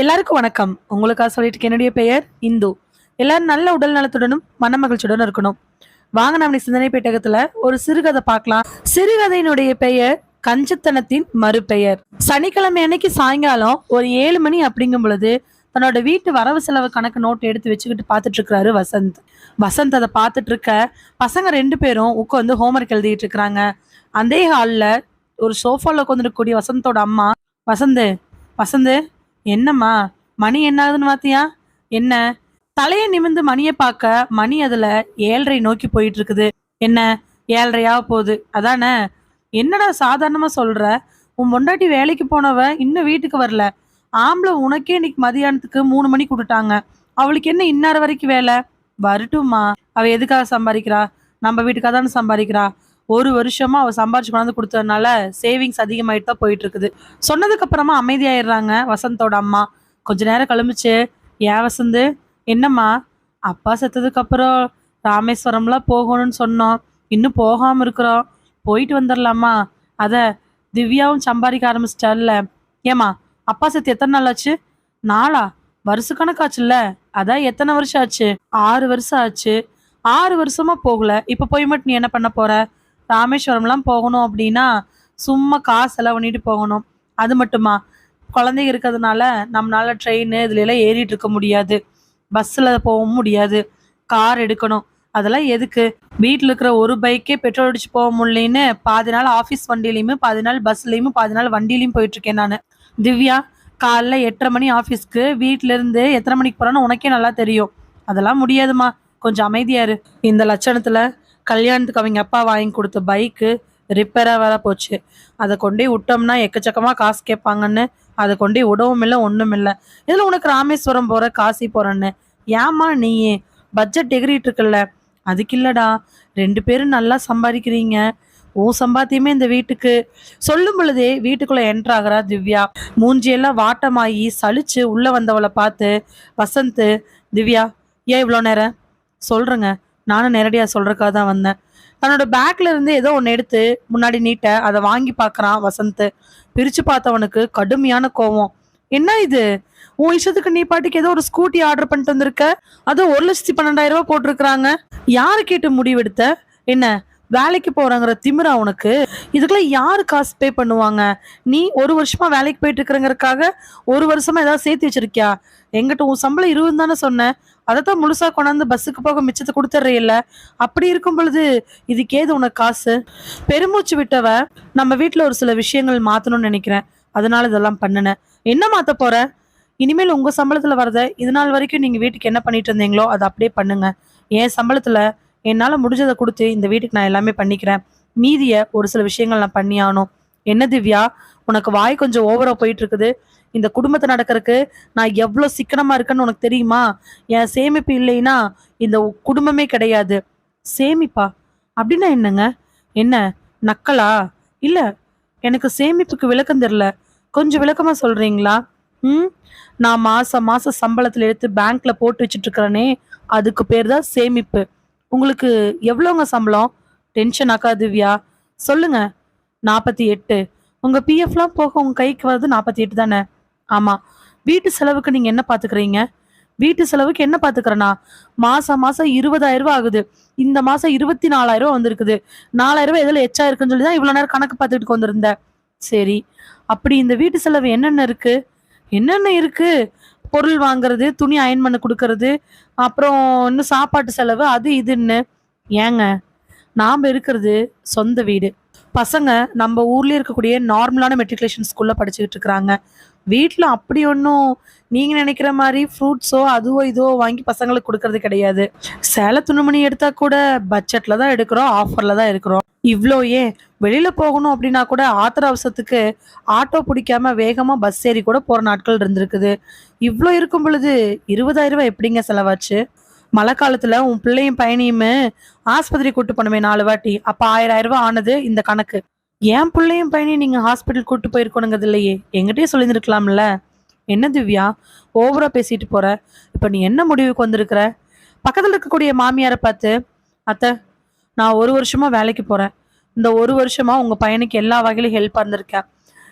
எல்லாருக்கும் வணக்கம். உங்களுக்காக சொல்லிட்டு என்னுடைய பெயர் இந்து. எல்லாரும் நல்ல உடல் நலத்துடனும் மன மகிழ்ச்சியுடனும் இருக்கணும். வாங்க நம்ம சிந்தனை பெட்டகத்துல ஒரு சிறுகதை பார்க்கலாம். சிறுகதையினுடைய பெயர் கஞ்சத்தனத்தின் மறுபெயர். சனிக்கிழமை அன்னைக்கு சாயங்காலம் ஒரு ஏழு மணி அப்படிங்கும் பொழுது தன்னோட வீட்டு வரவு செலவு கணக்கு நோட் எடுத்து வச்சுக்கிட்டு பார்த்துட்டு இருக்கிறாரு வசந்த். வசந்த் அதை பார்த்துட்டு இருக்க பசங்க ரெண்டு பேரும் உட்காந்து ஹோம்ஒர்க் எழுதிட்டு இருக்கிறாங்க. அதே ஹாலில் ஒரு சோஃபாவில் உட்காந்துருக்கக்கூடிய வசந்தோட அம்மா வசந்து வசந்து என்னம்மா மணி என்ன ஆகுதுன்னு பார்த்தியா என்ன? தலையை நிமிந்து மணியை பார்க்க மணி அதுல ஏழரை நோக்கி போயிட்டு இருக்குது என்ன? ஏழரையா போகுது. அதானே? என்னடா சாதாரணமா சொல்ற? உன் பொண்டாட்டி வேலைக்கு போனவ இன்னும் வீட்டுக்கு வரல. ஆம்பளை உனக்கே இன்னைக்கு மதியானத்துக்கு மூணு மணி கொடுத்தாங்க அவளுக்கு என்ன இன்னார வரைக்கும் வேலை? வரட்டும்மா. அவ எதுக்காக சம்பாதிக்கிறா? நம்ம வீட்டுக்காக தானே சம்பாதிக்கிறா? ஒரு வருஷமா அவ சம்பாரிச்சு கொண்டாந்து கொடுத்ததுனால சேவிங்ஸ் அதிகமாயிட்டு தான் போயிட்டு இருக்குது சொன்னதுக்கு அப்புறமா அமைதியாயிடுறாங்க வசந்தோட அம்மா. கொஞ்ச நேரம் கிளம்பிச்சு ஏன் வசந்து? என்னம்மா? அப்பா செத்ததுக்கு அப்புறம் ராமேஸ்வரம்லாம் போகணும்னு சொன்னோம். இன்னும் போகாம இருக்கிறோம். போயிட்டு வந்துடலாமா அத திவ்யாவும் சம்பாதிக்க ஆரம்பிச்சிட்டால ஏமா அப்பா செத்து எத்தனை நாள் ஆச்சு? நாளா? வருஷ கணக்காச்சுல்ல அதான் எத்தனை வருஷம் ஆச்சு? ஆறு வருஷம் ஆச்சு. ஆறு வருஷமா போகல. இப்ப போய் மட்டும் நீ என்ன பண்ண போற? ராமேஸ்வரம்லாம் போகணும் அப்படின்னா சும்மா காசு செலவு பண்ணிட்டு போகணும். அது மட்டுமா? குழந்தைங்க இருக்கிறதுனால நம்மளால ட்ரெயின் இதுல எல்லாம் ஏறிட்டு இருக்க முடியாது. பஸ்ஸில் போகவும் முடியாது. கார் எடுக்கணும். அதெல்லாம் எதுக்கு? வீட்டில் இருக்கிற ஒரு பைக்கே பெட்ரோல் அடிச்சு போக முடியலன்னு பாதி நாள் ஆஃபீஸ் வண்டியிலையுமே பாதி நாள் பஸ்லேயுமே பாதி நாள் வண்டியிலையும் போயிட்டுருக்கேன் நான். திவ்யா காலைல எட்டரை மணி ஆஃபீஸ்க்கு வீட்டிலேருந்து இருந்து எத்தனை மணிக்கு போகிறோன்னு உனக்கே நல்லா தெரியும். அதெல்லாம் முடியாதுமா. கொஞ்சம் அமைதியாக இரு. இந்த லட்சணத்தில் கல்யாணத்துக்கு அவங்க அப்பா வாங்கி கொடுத்த பைக்கு ரிப்பேராக வேற போச்சு. அதை கொண்டு விட்டோம்னா எக்கச்சக்கமாக காசு கேட்பாங்கன்னு அதை கொண்டு விடவும் இல்லை ஒன்றும் இல்லை. இதில் உனக்கு ராமேஸ்வரம் போகிற காசி போகிறேன்னு ஏம்மா நீ பட்ஜெட் எகிரிட்டு இருக்குல்ல. அதுக்கு இல்லடா. ரெண்டு பேரும் நல்லா சம்பாதிக்கிறீங்க. உன் சம்பாத்தியமே இந்த வீட்டுக்கு. சொல்லும் பொழுதே வீட்டுக்குள்ள என்டர் ஆகிறா திவ்யா. மூஞ்சியெல்லாம் வாட்டமாகி சளிச்சு உள்ள வந்தவளை பார்த்து வசந்த் திவ்யா ஏன் இவ்வளோ நேரம்? சொல்றேங்க. நானும் நேரடியாக சொல்கிறக்காக தான் வந்தேன். தன்னோட பேக்ல இருந்து ஏதோ ஒன்று எடுத்து முன்னாடி நீட்ட அதை வாங்கி பார்க்குறான் வசந்த். பிரித்து பார்த்தவனுக்கு கடுமையான கோவம். என்ன இது? உன் இஷ்டத்துக்கு நீ பாட்டுக்கு ஏதோ ஒரு ஸ்கூட்டி ஆர்டர் பண்ணிட்டு வந்திருக்க? அதுவும் ஒரு லட்சத்தி பன்னெண்டாயிரம் ரூபாய் போட்டிருக்கிறாங்க. யாரு கேட்டு முடிவெடுத்த? என்ன வேலைக்கு போறாங்கிற திமிரா உனக்கு? இதுக்கெல்லாம் யாரு காசு பே பண்ணுவாங்க? நீ ஒரு வருஷமா வேலைக்கு போயிட்டு இருக்கிறங்கிறக்காக ஒரு வருஷமா ஏதாவது சேர்த்து வச்சிருக்கியா? எங்கிட்ட உன் சம்பளம் இருபது தானே சொன்னேன் அதைத்தான் முழுசா கொண்டாந்து பஸ்ஸுக்கு போக மிச்சத்தை கொடுத்துட்றீல்ல. அப்படி இருக்கும் பொழுது இதுக்கேது உனக்கு காசு? பெருமூச்சு விட்டவ நம்ம வீட்டில் ஒரு சில விஷயங்கள் மாத்தணும்னு நினைக்கிறேன். அதனால இதெல்லாம் பண்ணினேன் என்ன மாற்ற போற? இனிமேல் உங்க சம்பளத்துல வரத இது நாள் வரைக்கும் நீங்க வீட்டுக்கு என்ன பண்ணிட்டு இருந்தீங்களோ அதை அப்படியே பண்ணுங்க. என் சம்பளத்துல என்னால் முடிஞ்சதை கொடுத்து இந்த வீட்டுக்கு நான் எல்லாமே பண்ணிக்கிறேன். மீதிய ஒரு சில விஷயங்கள் நான் பண்ணியானோம் என்ன திவ்யா? உனக்கு வாய் கொஞ்சம் ஓவரா போயிட்டு இருக்குது. இந்த குடும்பத்தை நடக்கிறதுக்கு நான் எவ்வளோ சிக்கனமாக இருக்கேன்னு உனக்கு தெரியுமா? என் சேமிப்பு இல்லைன்னா இந்த குடும்பமே கிடையாது. சேமிப்பா? அப்படின்னா என்னங்க? என்ன நக்கலா? இல்லை எனக்கு சேமிப்புக்கு விளக்கம் தெரில. கொஞ்சம் விளக்கமாக சொல்கிறீங்களா ம்? நான் மாதம் மாதம் சம்பளத்தில் எடுத்து பேங்க்கில் போட்டு வச்சுட்ருக்கிறேனே அதுக்கு பேர் தான் சேமிப்பு. உங்களுக்கு எவ்வளோங்க சம்பளம்? டென்ஷன் ஆக்கா திவ்யா சொல்லுங்க. நாற்பத்தி எட்டு. உங்கள் பிஎஃப்லாம் போக உங்கள் கைக்கு வர்றது நாற்பத்தி எட்டு தானே? ஆமா. வீட்டு செலவுக்கு நீங்க என்ன பாத்துக்கிறீங்க? வீட்டு செலவுக்கு என்ன பாத்துக்கிறேனா மாசம் மாசம் இருபதாயிரம் ரூபாய் ஆகுது. இந்த மாசம் இருபத்தி நாலாயிரம் ரூபாய் வந்திருக்குது. நாலாயிரம் ரூபாய் எதுல எச்சா இருக்குன்னு சொல்லி தான் இவ்வளவு நேரம் கணக்கு பார்த்துட்டு வந்திருந்தேன் சரி. அப்படி இந்த வீட்டு செலவு என்னென்ன இருக்கு? என்னென்ன இருக்கு? பொருள் வாங்குறது துணி அயன் பண்ண கொடுக்கறது அப்புறம் இன்னும் சாப்பாட்டு செலவு அது இதுன்னு. ஏங்க நாம் இருக்கிறது சொந்த வீடு. பசங்க நம்ம ஊர்லேயே இருக்கக்கூடிய நார்மலான மெட்ரிகுலேஷன் ஸ்கூலில் படிச்சுக்கிட்டு இருக்கிறாங்க. வீட்டில் அப்படி ஒன்றும் நீங்கள் நினைக்கிற மாதிரி ஃப்ரூட்ஸோ அதுவோ இதுவோ வாங்கி பசங்களுக்கு கொடுக்கறது கிடையாது. சேலை துணிமணி எடுத்தால் கூட பட்ஜெட்டில் தான் எடுக்கிறோம் ஆஃபரில் தான் இருக்கிறோம். இவ்வளோ ஏன்? வெளியில் போகணும் அப்படின்னா கூட ஆத்திர அவசரத்துக்கு ஆட்டோ பிடிக்காம வேகமாக பஸ் ஏறி கூட போகிற நாட்கள் இருந்திருக்குது. இவ்வளோ இருக்கும் பொழுது இருபதாயிரம் ரூபாய் எப்படிங்க செலவாச்சு? மழை காலத்துல உன் பிள்ளையும் பையனையுமே ஆஸ்பத்திரி கூட்டு போனமே நாலு வாட்டி. அப்ப ஆயிரம் ஆயிரம் ரூபாய் ஆனது இந்த கணக்கு. என் பிள்ளையும் பையனையும் நீங்க ஹாஸ்பிட்டல் கூட்டு போயிருக்கணுங்கிறது இல்லையே. எங்கிட்டயே சொல்லியிருந்துருக்கலாம்ல. என்ன திவ்யா? ஓவரா பேசிட்டு போற. இப்ப நீ என்ன முடிவுக்கு வந்திருக்கிற? பக்கத்துல இருக்கக்கூடிய மாமியாரை பார்த்து அத்தை நான் ஒரு வருஷமா வேலைக்கு போறேன். இந்த ஒரு வருஷமா உங்க பையனுக்கு எல்லா வகையிலும் ஹெல்ப்பா இருந்திருக்கேன்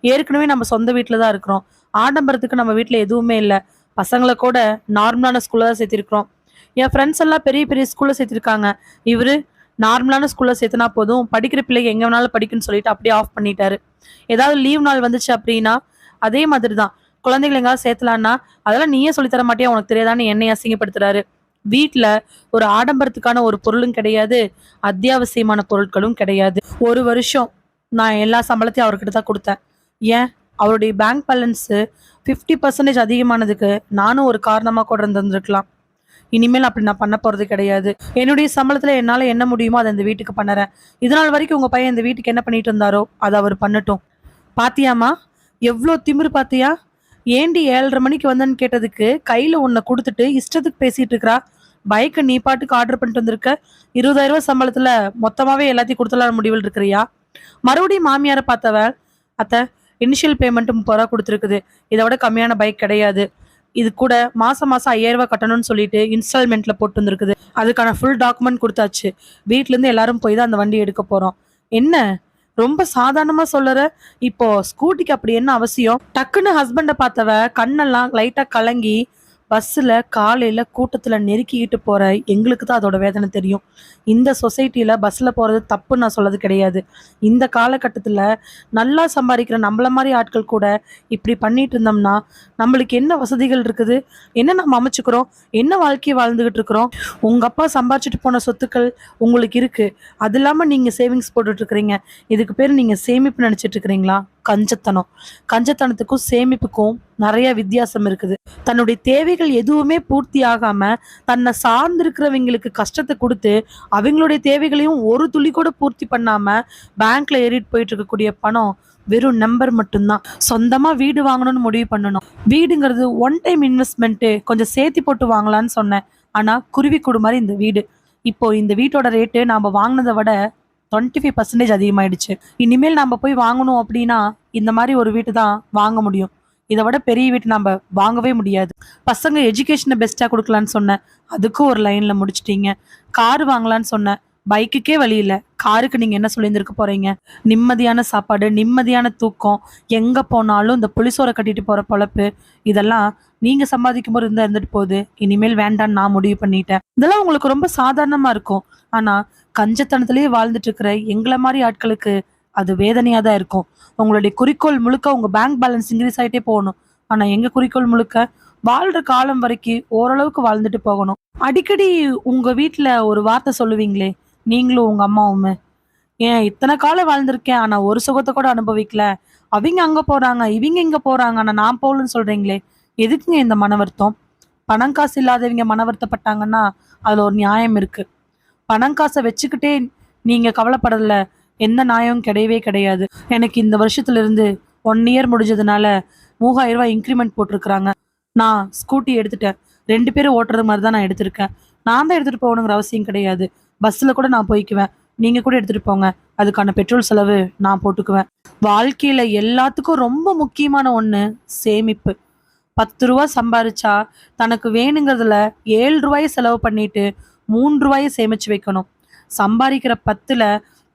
ஏற்கனவே நம்ம சொந்த வீட்டில் தான் இருக்கிறோம். ஆடம்பரத்துக்கு நம்ம வீட்டில் எதுவுமே இல்லை. பசங்களை கூட நார்மலான ஸ்கூல்ல தான் சேர்த்திருக்கிறோம். என் ஃப்ரெண்ட்ஸ் எல்லாம் பெரிய பெரிய ஸ்கூலில் சேர்த்துருக்காங்க. இவரு நார்மலான ஸ்கூலில் சேர்த்துனா போதும். படிக்கிற பிள்ளைங்க எங்கே வேணாலும் படிக்குன்னு சொல்லிட்டு அப்படியே ஆஃப் பண்ணிட்டாரு. ஏதாவது லீவ் நாள் வந்துச்சு அப்படின்னா அதே மாதிரி தான் குழந்தைகள் எங்காவது சேர்த்தலான்னா அதெல்லாம் நீயே சொல்லித் தர மாட்டியா? உனக்கு தெரியாதான்னு என்னை அசிங்கப்படுத்துறாரு. வீட்டில் ஒரு ஆடம்பரத்துக்கான ஒரு பொருளும் கிடையாது. அத்தியாவசியமான பொருட்களும் கிடையாது. ஒரு வருஷம் நான் எல்லா சம்பளத்தையும் அவர்கிட்ட தான் கொடுத்தேன். ஏன்? அவருடைய பேங்க் பேலன்ஸு ஃபிஃப்டி பர்சன்டேஜ் அதிகமானதுக்கு நானும் ஒரு காரணமாக கூட இருந்திருக்கலாம் இனிமேல் அப்படி நான் பண்ண போகிறது கிடையாது. என்னுடைய சம்பளத்தில் என்னால் என்ன முடியுமோ அதை இந்த வீட்டுக்கு பண்ணுறேன். இதனால் வரைக்கும் உங்கள் பையன் இந்த வீட்டுக்கு என்ன பண்ணிட்டு இருந்தாரோ அதை அவர் பண்ணட்டும். பாத்தியாமா எவ்வளோ திமிரு பாத்தியா? ஏண்டி ஏழரை மணிக்கு வந்தேன்னு கேட்டதுக்கு கையில் உன்னை கொடுத்துட்டு இஷ்டத்துக்கு பேசிட்டு இருக்கிறா? பைக்கை நீ பாட்டுக்கு ஆர்டர் பண்ணிட்டு வந்திருக்க? இருபதாயிரம் ரூபாய் சம்பளத்தில் மொத்தமாகவே எல்லாத்தையும் கொடுத்துலாம் முடிவில் இருக்கிறியா மறுபடியும் மாமியாரை பார்த்தவ அத்தை இனிஷியல் பேமெண்ட் முப்பது ரூபா கொடுத்துருக்குது. இதை விட கம்மியான பைக் கிடையாது. இது கூட மாசம் மாசம் ஐயாயிரம் ரூபாய் கட்டணும்னு சொல்லிட்டு இன்ஸ்டால்மெண்ட்ல போட்டு வந்திருக்குது அதுக்கான ஃபுல் டாக்குமெண்ட் கொடுத்தாச்சு. வீட்ல இருந்து எல்லாரும் போய் தான் அந்த வண்டி எடுக்க போறோம். என்ன? ரொம்ப சாதாரணமா சொல்லற இப்போ ஸ்கூட்டிக்கு அப்படி என்ன அவசியம்? டக்குன்னு ஹஸ்பண்டை பார்த்தவ கண்ணெல்லாம் லைட்டா கலங்கி பஸ்ஸில் காலையில் கூட்டத்தில் நெருக்கிக்கிட்டு போகிற எங்களுக்கு தான் அதோட வேதனை தெரியும். இந்த சொசைட்டியில் பஸ்ஸில் போகிறது தப்புன்னு நான் சொல்லது கிடையாது. இந்த காலகட்டத்தில் நல்லா சம்பாதிக்கிற நம்மள மாதிரி ஆட்கள் கூட இப்படி பண்ணிட்டு இருந்தோம்னா நம்மளுக்கு என்ன வசதிகள் இருக்குது? என்ன நம்ம அமைச்சுக்கிறோம்? என்ன வாழ்க்கையை வாழ்ந்துக்கிட்டு இருக்கிறோம்? உங்கள் அப்பா சம்பாதிச்சிட்டு போன சொத்துக்கள் உங்களுக்கு இருக்குது. அது இல்லாமல் நீங்கள் சேவிங்ஸ் போட்டுட்ருக்கிறீங்க இதுக்கு பேர் நீங்கள் சேமிப்பு நினச்சிட்டு இருக்கிறீங்களா? கஞ்சத்தனம். கஞ்சத்தனத்துக்கும் சேமிப்புக்கும் நிறைய வித்தியாசம் இருக்குது. தன்னுடைய தேவைகள் எதுவுமே பூர்த்தி ஆகாம தன்னை சார்ந்திருக்கிறவங்களுக்கு கஷ்டத்தை கொடுத்து அவங்களுடைய தேவைகளையும் ஒரு துளி கூட பூர்த்தி பண்ணாம பேங்க்ல ஏறிட்டு போயிட்டு இருக்கக்கூடிய பணம் வெறும் நம்பர் மட்டும்தான். சொந்தமா வீடு வாங்கணும்னு முடிவு பண்ணணும். வீடுங்கிறது ஒன் டைம் இன்வெஸ்ட்மெண்ட்டு கொஞ்சம் சேர்த்தி போட்டு வாங்கலாம்னு சொன்னேன். ஆனா குருவி கூடு மாதிரி இந்த வீடு. இப்போ இந்த வீட்டோட ரேட்டு நாம வாங்கினதை விட டுவெண்ட்டி ஃபைவ் பர்சன்டேஜ் அதிகமாயிடுச்சு. இனிமேல் நம்ம போய் வாங்கணும் அப்படின்னா இந்த மாதிரி ஒரு வீட்டு தான் வாங்க முடியும். இதை விட பெரிய வீட்டு நம்ம வாங்கவே முடியாது. பசங்க எஜுகேஷனை பெஸ்ட்டாக கொடுக்கலான்னு சொன்னேன். அதுக்கும் ஒரு லைனில் முடிச்சிட்டீங்க. கார் வாங்கலான்னு சொன்னேன். பைக்குக்கே வழி இல்லை. காருக்கு நீங்கள் என்ன சொல்லியிருந்துருக்க போகிறீங்க நிம்மதியான சாப்பாடு நிம்மதியான தூக்கம் எங்கே போனாலும் இந்த புளிசோரை கட்டிட்டு போகிற பொழப்பு இதெல்லாம் நீங்கள் சம்பாதிக்கும் போது இருந்தால் இருந்துட்டு போகுது. இனிமேல் வேண்டான்னு நான் முடிவு பண்ணிட்டேன். இதெல்லாம் உங்களுக்கு ரொம்ப சாதாரணமாக இருக்கும். ஆனால் கஞ்சத்தனத்திலேயே வாழ்ந்துட்டு இருக்கிற எங்களை மாதிரி ஆட்களுக்கு அது வேதனையாக தான் இருக்கும். உங்களுடைய குறிக்கோள் முழுக்க உங்கள் பேங்க் பேலன்ஸ் இன்க்ரீஸ் ஆகிட்டே போகணும். ஆனால் எங்கள் குறிக்கோள் முழுக்க வாழ்கிற காலம் வரைக்கும் ஓரளவுக்கு வாழ்ந்துட்டு போகணும். அடிக்கடி உங்கள் வீட்டில் ஒரு வார்த்தை சொல்லுவீங்களே நீங்களும் உங்கள் அம்மாவுமே. ஏன் இத்தனை காலம் வாழ்ந்திருக்கேன். ஆனால் ஒரு சுகத்தை கூட அனுபவிக்கல. அவங்க அங்கே போகிறாங்க இவங்க இங்கே போகிறாங்க ஆனால் நான் போகலன்னு சொல்கிறீங்களே எதுக்குங்க இந்த மன வருத்தம்? பணம் காசு இல்லாதவங்க மன வருத்தப்பட்டாங்கன்னா அதில் ஒரு நியாயம் இருக்குது பணம் காசை வச்சுக்கிட்டே நீங்கள் கவலைப்படல. எந்த நியாயம் கிடையவே கிடையாது. எனக்கு இந்த வருஷத்துல இருந்து ஒன் இயர் முடிஞ்சதுனால மூவாயிரம் ரூபாய் இன்க்ரிமெண்ட் போட்டிருக்கிறாங்க. நான் ஸ்கூட்டி எடுத்துட்டேன். ரெண்டு பேரும் ஓட்டுறது மாதிரி தான் நான் எடுத்திருக்கேன். நான் தான் எடுத்துகிட்டு போகணுங்கிற அவசியம் கிடையாது. பஸ்ஸில் கூட நான் போய்க்குவேன். நீங்கள் கூட எடுத்துகிட்டு போங்க. அதுக்கான பெட்ரோல் செலவு நான் போட்டுக்குவேன். வாழ்க்கையில் எல்லாத்துக்கும் ரொம்ப முக்கியமான ஒன்று சேமிப்பு. பத்து ரூபா சம்பாரிச்சா தனக்கு வேணுங்கிறதுல ஏழு ரூபாயை செலவு பண்ணிட்டு மூன்று ரூபாயை சேமிச்சு வைக்கணும். சம்பாதிக்கிற பத்துல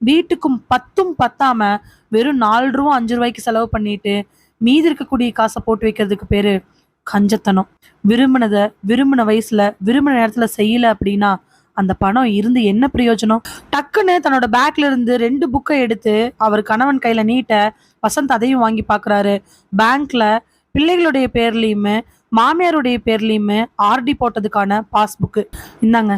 வீட்டுக்கும் பத்தும் பத்தாம வெறும் நாலு ரூபா அஞ்சு ரூபாய்க்கு செலவு பண்ணிட்டு மீதி இருக்கக்கூடிய காசை போட்டு வைக்கிறதுக்கு பேரு கஞ்சத்தனம். விரும்பினதை விரும்பின வயசுல விரும்பின நேரத்துல செய்யல அப்படின்னா அந்த பணம் இருந்து என்ன பிரயோஜனம்? டக்குன்னு தன்னோட பேக்ல இருந்து ரெண்டு புக்கை எடுத்து அவர் கணவன் கையில நீட்ட வசந்த் அதையும் வாங்கி பாக்குறாரு. பேங்க்ல பிள்ளைகளுடைய பேர்லயுமே மாமியாருடைய பேர்லயுமே ஆர்டி போட்டதுக்கான பாஸ்புக்கு இந்தாங்க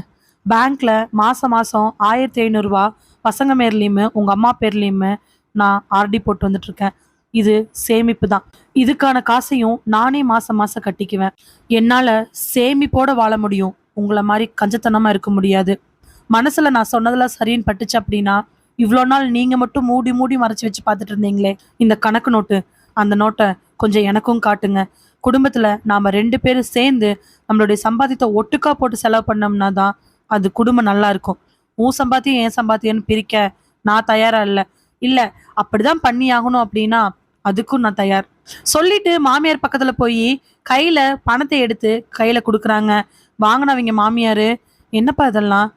பேங்க்ல மாச மாசம் ஆயிரத்தி ஐநூறுரூவா பசங்க பேர்லயுமே உங்க அம்மா பேர்லயுமே நான் ஆர்டி போட்டு வந்துட்டு இருக்கேன். இது சேமிப்பு தான் இதுக்கான காசையும் நானே மாசம் மாசம் கட்டிக்குவேன். என்னால சேமிப்போட வாழ முடியும். உங்களை மாதிரி கஞ்சத்தனமா இருக்க முடியாது. மனசுல நான் சொன்னதெல்லாம் சரின்னு பட்டுச்சு அப்படின்னா இவ்வளோ நாள் நீங்க மட்டும் மூடி மூடி மறைச்சு வச்சு பார்த்துட்டு இருந்தீங்களே இந்த கணக்கு நோட்டு அந்த நோட்டை கொஞ்சம் எனக்கும் காட்டுங்க. குடும்பத்துல நாம ரெண்டு பேரும் சேர்ந்து நம்மளுடைய சம்பாத்தியத்தை ஒட்டுக்கா போட்டு செலவு பண்ணோம்னா தான் அது குடும்பம் நல்லா இருக்கும். உன் சம்பாத்தியம் என் சம்பாத்தியம்னு பிரிக்க நான் தயாரா இல்லை. இல்ல அப்படிதான் பண்ணி ஆகணும் அப்படின்னா அதுக்கும் நான் தயார். சொல்லிட்டு மாமியார் பக்கத்துல போய் கையில பணத்தை எடுத்து கையில கொடுக்குறாங்க. வாங்கினவங்க மாமியார் என்னப்பா இதெல்லாம்?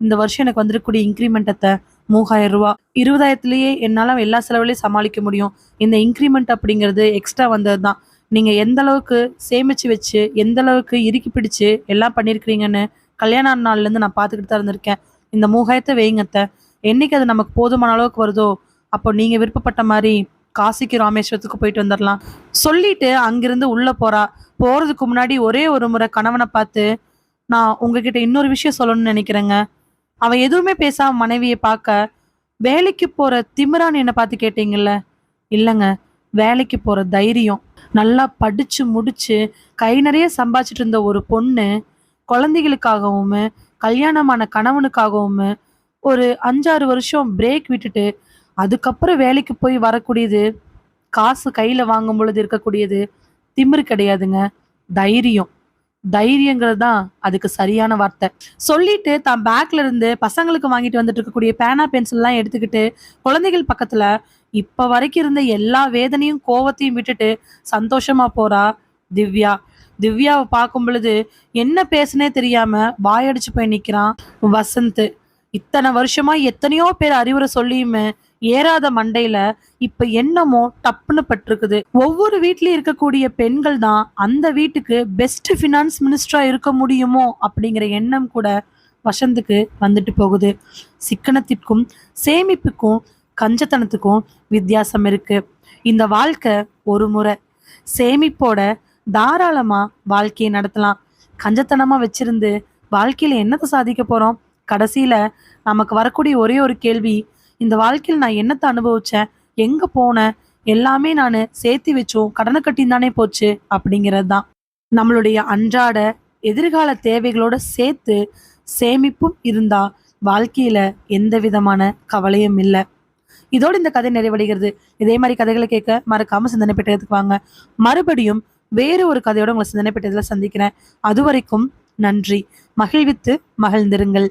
இந்த வருஷம் எனக்கு வந்திருக்கக்கூடிய இன்க்ரிமெண்ட்டத்தை மூவாயிரம் ரூபா. இருபதாயிரத்துலேயே என்னால் எல்லா செலவுலையும் சமாளிக்க முடியும். இந்த இன்க்ரிமெண்ட் அப்படிங்கிறது எக்ஸ்ட்ரா வந்தது தான் நீங்க எந்த அளவுக்கு சேமிச்சு வச்சு எந்த அளவுக்கு இறுக்கி பிடிச்சு எல்லாம் பண்ணியிருக்கிறீங்கன்னு கல்யாண நாள்ல இருந்து நான் பார்த்துக்கிட்டு தான் இருந்திருக்கேன். இந்த மூகாயத்தை வைங்கத்த என்னைக்கு அது நமக்கு போதுமான அளவுக்கு வருதோ அப்போ நீங்க விருப்பப்பட்ட மாதிரி காசிக்கு ராமேஸ்வரத்துக்கு போயிட்டு வந்துடலாம் சொல்லிட்டு அங்கிருந்து உள்ள போறா. போறதுக்கு முன்னாடி ஒரே ஒரு முறை கணவனை பார்த்து நான் உங்ககிட்ட இன்னொரு விஷயம் சொல்லணும்னு நினைக்கிறேங்க. அவன் எதுவுமே பேசாம மனைவியை பார்க்க வேலைக்கு போற திமிரான்னு என்னை பார்த்து கேட்டீங்கல்ல? இல்லைங்க வேலைக்கு போற தைரியம். நல்லா படிச்சு முடிச்சு கை நிறைய சம்பாதிச்சிட்டு இருந்த ஒரு பொண்ணு குழந்தைகளுக்காகவும் கல்யாணமான கணவனுக்காகவும் ஒரு அஞ்சாறு வருஷம் பிரேக் விட்டுட்டு அதுக்கப்புறம் வேலைக்கு போய் வரக்கூடியது காசு கையில் வாங்கும் பொழுது இருக்கக்கூடியது திமிரு கிடையாதுங்க. தைரியம். தைரியங்கிறது தான் அதுக்கு சரியான வார்த்தை. சொல்லிட்டு தான் பேக்ல இருந்து பசங்களுக்கு வாங்கிட்டு வந்துட்டு இருக்கக்கூடிய பேனா பென்சில்லாம் எடுத்துக்கிட்டு குழந்தைகள் பக்கத்துல இப்ப வரைக்கும் இருந்த எல்லா வேதனையும் கோவத்தையும் விட்டுட்டு சந்தோஷமா போறா திவ்யா. திவ்யாவை பார்க்கும் பொழுது என்ன பேசுனே தெரியாம வாயடிச்சு போய் நிக்கிறான் வசந்த். இத்தனை வருஷமா எத்தனையோ பேர் அறிவுரை சொல்லியுமே ஏறாத மண்டையில இப்ப என்னமோ டப்புன்னு பட்டிருக்குது. ஒவ்வொரு வீட்லயும் இருக்கக்கூடிய பெண்கள் தான் அந்த வீட்டுக்கு பெஸ்ட் ஃபினான்ஸ் மினிஸ்டரா இருக்க முடியுமோ அப்படிங்கிற எண்ணம் கூட வசந்துக்கு வந்துட்டு போகுது. சிக்கனத்திற்கும் சேமிப்புக்கும் கஞ்சத்தனத்துக்கும் வித்தியாசம் இருக்கு. இந்த வாழ்க்கை ஒரு முறை. சேமிப்போட தாராளமா வாழ்க்கையை நடத்தலாம். கஞ்சத்தனமா வச்சிருந்து வாழ்க்கையில என்னத்தை சாதிக்க போறோம்? கடைசியில நமக்கு வரக்கூடிய ஒரே ஒரு கேள்வி இந்த வாழ்க்கையில் நான் என்னத்தை அனுபவிச்சேன்? எங்க போனேன்? எல்லாமே நான் சேர்த்து வச்சோம். கடனை கட்டி தானே போச்சு? அப்படிங்கிறது தான் நம்மளுடைய அன்றாட எதிர்கால தேவைகளோட சேர்த்து சேமிப்பும் இருந்தா வாழ்க்கையில எந்த விதமான கவலையும் இல்லை. இதோடு இந்த கதை நிறைவடைகிறது. இதே மாதிரி கதைகளை கேட்க மறக்காம சிந்தனை பெற்றதுக்கு வாங்க. மறுபடியும் வேறு ஒரு கதையோட உங்களை சிந்தனை பெற்றதில் சந்திக்கிறேன். அது வரைக்கும் நன்றி. மகிழ்வித்து மகிழ்ந்திருங்கள்.